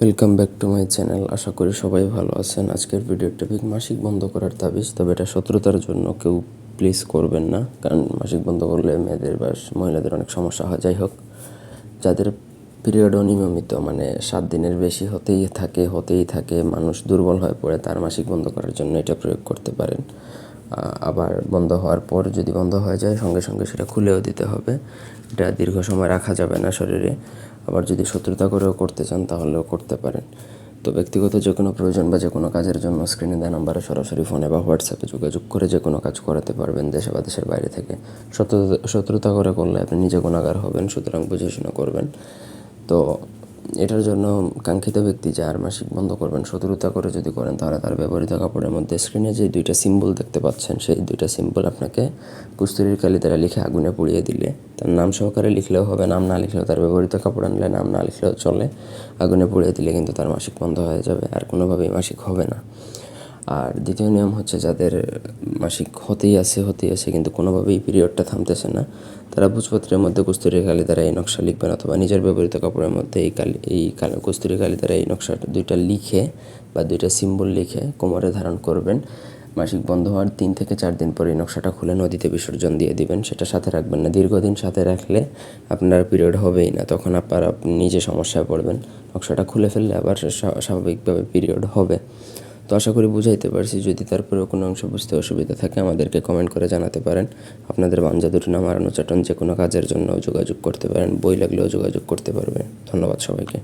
Welcome back to my channel আশা করি সবাই ভালো আছেন। আজকের ভিডিওর টপিক মাসিক বন্ধ করার তাবিজ, তবে এটা শত্রুতার জন্য কেউ প্লিজ করবেন না, কারণ মাসিক বন্ধ করলে মেয়েদের বা মহিলাদের অনেক সমস্যা হয়। যাই হোক, যাদের পিরিয়ড অনিয়মিত মানে সাত দিনের বেশি হতেই থাকে হতেই থাকে, মানুষ দুর্বল হয়ে পড়ে, তার মাসিক বন্ধ করার জন্য এটা প্রয়োগ করতে পারেন। আবার বন্ধ হওয়ার পর যদি বন্ধ হয়ে যায়, সঙ্গে সঙ্গে সেটা খুলেও দিতে হবে। এটা দীর্ঘ সময় রাখা যাবে না শরীরে। আবার যদি শত্রুতা করেও করতে চান, তাহলেও করতে পারেন। তো ব্যক্তিগত যে কোনো প্রয়োজন বা যে কোনো কাজের জন্য স্ক্রিনে দেওয়া নাম্বারে সরাসরি ফোনে বা হোয়াটসঅ্যাপে যোগাযোগ করে যে কোনো কাজ করাতে পারবেন দেশে বা দেশের বাইরে থেকে। শত্রুতা করে করলে আপনি নিজে গুণাগার হবেন, সুতরাং বুঝে শুনে করবেন। তো এটার জন্য কাঙ্ক্ষিত ব্যক্তি যার মাসিক বন্ধ করবেন, শত্রুতা করে যদি করেন, তাহলে তার ব্যবহৃত কাপড়ের মধ্যে স্ক্রিনে যে দুইটা সিম্বল দেখতে পাচ্ছেন, সেই দুইটা সিম্বল আপনাকে কুস্তুরির কালি দ্বারা লিখে আগুনে পুড়িয়ে দিলে। তার নাম সহকারে লিখলেও হবে, নাম না লিখলেও, তার ব্যবহৃত কাপড় আনলে নাম না লিখলেও চলে। আগুনে পুড়িয়ে দিলে কিন্তু তার মাসিক বন্ধ হয়ে যাবে, আর কোনোভাবেই মাসিক হবে না। আর দ্বিতীয় নিয়ম হচ্ছে যাদের মাসিক হতেই আছে হতেই আছে, কিন্তু কোনোভাবেই পিরিয়ডটা থামতেছে না, তারা ভোজপত্রের মধ্যে কস্তুরি কালি দ্বারা এই নকশা লিখবেন অথবা নিজের ব্যবহৃত কাপড়ের মধ্যে এই কালি এই কালি, কস্তুরি কালি দ্বারা এই নকশাটা দুইটা লিখে বা দুইটা সিম্বল লিখে কোমরে ধারণ করবেন। মাসিক বন্ধ হওয়ার তিন থেকে চার দিন পরে এই নকশাটা খুলে নদীতে বিসর্জন দিয়ে দিবেন, সেটা সাথে রাখবেন না। দীর্ঘদিন সাথে রাখলে আপনার পিরিয়ড হবেই না, তখন আপনার আপনি নিজে সমস্যায় পড়বেন। নকশাটা খুলে ফেললে আবার স্বা- স্বাভাবিকভাবে পিরিয়ড হবে। তো আশা করি বুঝাইতে পারছি। যদি তারপরেও কোনো অংশ বুঝতে অসুবিধা থাকে, আমাদেরকে কমেন্ট করে জানাতে পারেন। আপনাদের বাঞ্জা দুটো নাম আরানো চাটন যে কোনো কাজের জন্য যোগাযোগ করতে পারেন। বই লাগলেও যোগাযোগ করতে পারবেন। ধন্যবাদ সবাইকে।